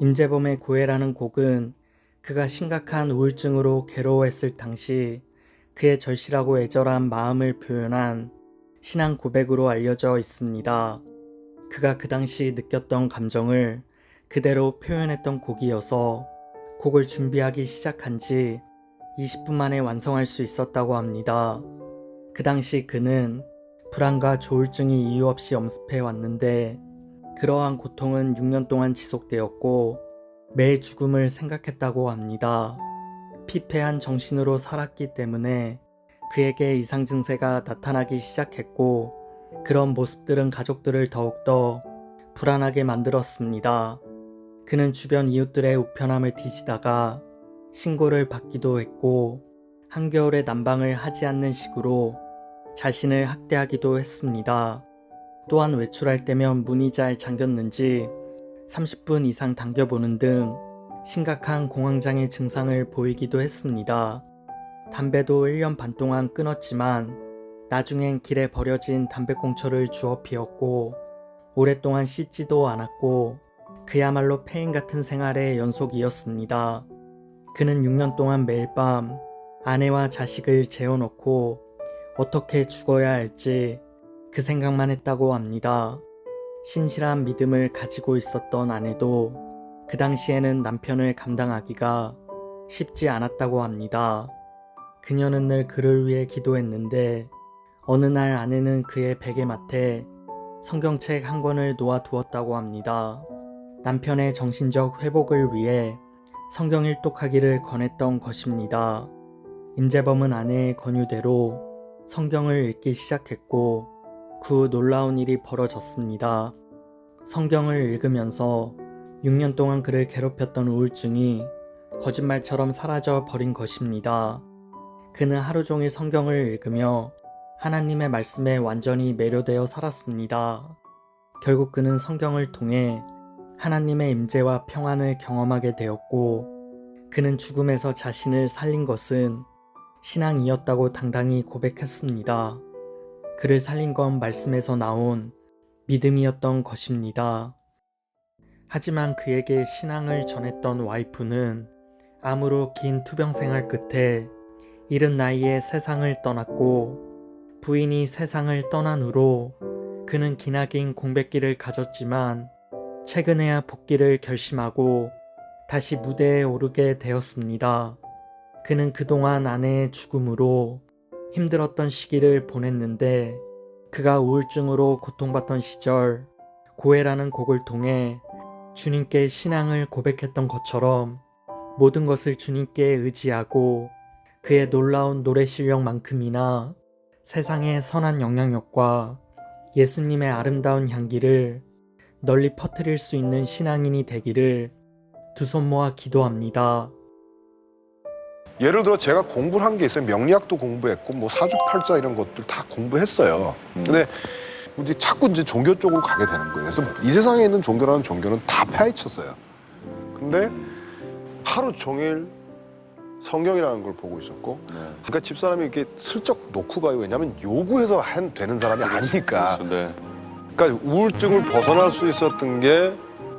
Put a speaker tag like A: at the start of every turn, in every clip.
A: 임재범의 고해라는 곡은 그가 심각한 우울증으로 괴로워했을 당시 그의 절실하고 애절한 마음을 표현한 신앙 고백으로 알려져 있습니다. 그가 그 당시 느꼈던 감정을 그대로 표현했던 곡이어서 곡을 준비하기 시작한 지 20분 만에 완성할 수 있었다고 합니다. 그 당시 그는 불안과 조울증이 이유 없이 엄습해 왔는데 그러한 고통은 6년 동안 지속되었고 매일 죽음을 생각했다고 합니다. 피폐한 정신으로 살았기 때문에 그에게 이상 증세가 나타나기 시작했고 그런 모습들은 가족들을 더욱더 불안하게 만들었습니다. 그는 주변 이웃들의 우편함을 뒤지다가 신고를 받기도 했고 한겨울에 난방을 하지 않는 식으로 자신을 학대하기도 했습니다. 또한 외출할 때면 문이 잘 잠겼는지 30분 이상 당겨보는 등 심각한 공황장애 증상을 보이기도 했습니다. 담배도 1년 반 동안 끊었지만 나중엔 길에 버려진 담배꽁초를 주워 피웠고 오랫동안 씻지도 않았고 그야말로 폐인 같은 생활의 연속이었습니다. 그는 6년 동안 매일 밤 아내와 자식을 재워놓고 어떻게 죽어야 할지 그 생각만 했다고 합니다. 신실한 믿음을 가지고 있었던 아내도 그 당시에는 남편을 감당하기가 쉽지 않았다고 합니다. 그녀는 늘 그를 위해 기도했는데 어느 날 아내는 그의 베개맡에 성경책 한 권을 놓아두었다고 합니다. 남편의 정신적 회복을 위해 성경 일독하기를 권했던 것입니다. 임재범은 아내의 권유대로 성경을 읽기 시작했고 그후 놀라운 일이 벌어졌습니다. 성경을 읽으면서 6년 동안 그를 괴롭혔던 우울증이 거짓말처럼 사라져 버린 것입니다. 그는 하루 종일 성경을 읽으며 하나님의 말씀에 완전히 매료되어 살았습니다. 결국 그는 성경을 통해 하나님의 임재와 평안을 경험하게 되었고 그는 죽음에서 자신을 살린 것은 신앙이었다고 당당히 고백했습니다. 그를 살린 건 말씀에서 나온 믿음이었던 것입니다. 하지만 그에게 신앙을 전했던 와이프는 암으로 긴 투병 생활 끝에 이른 나이에 세상을 떠났고 부인이 세상을 떠난 후로 그는 기나긴 공백기를 가졌지만 최근에야 복귀를 결심하고 다시 무대에 오르게 되었습니다. 그는 그동안 아내의 죽음으로 힘들었던 시기를 보냈는데 그가 우울증으로 고통받던 시절 고해라는 곡을 통해 주님께 신앙을 고백했던 것처럼 모든 것을 주님께 의지하고 그의 놀라운 노래 실력만큼이나 세상의 선한 영향력과 예수님의 아름다운 향기를 널리 퍼뜨릴 수 있는 신앙인이 되기를 두 손 모아 기도합니다.
B: 예를 들어 제가 공부를 한 게 있어요. 명리학도 공부했고 뭐 사주팔자 이런 것들 다 공부했어요. 근데 이제 자꾸 이제 종교 쪽으로 가게 되는 거예요. 그래서 이 세상에 있는 종교라는 종교는 다 파헤쳤어요.
C: 근데 하루 종일 성경이라는 걸 보고 있었고 그러니까 집사람이 이렇게 슬쩍 놓고 가요. 왜냐하면 요구해서 한, 되는 사람이 아니니까.
D: 그렇죠. 네.
C: 그러니까 우울증을 벗어날 수 있었던 게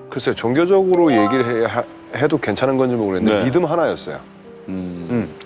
C: 글쎄요 종교적으로 얘기를 해, 도 괜찮은 건지 모르겠는데
D: 네.
C: 믿음 하나였어요.
D: 음.
C: 음.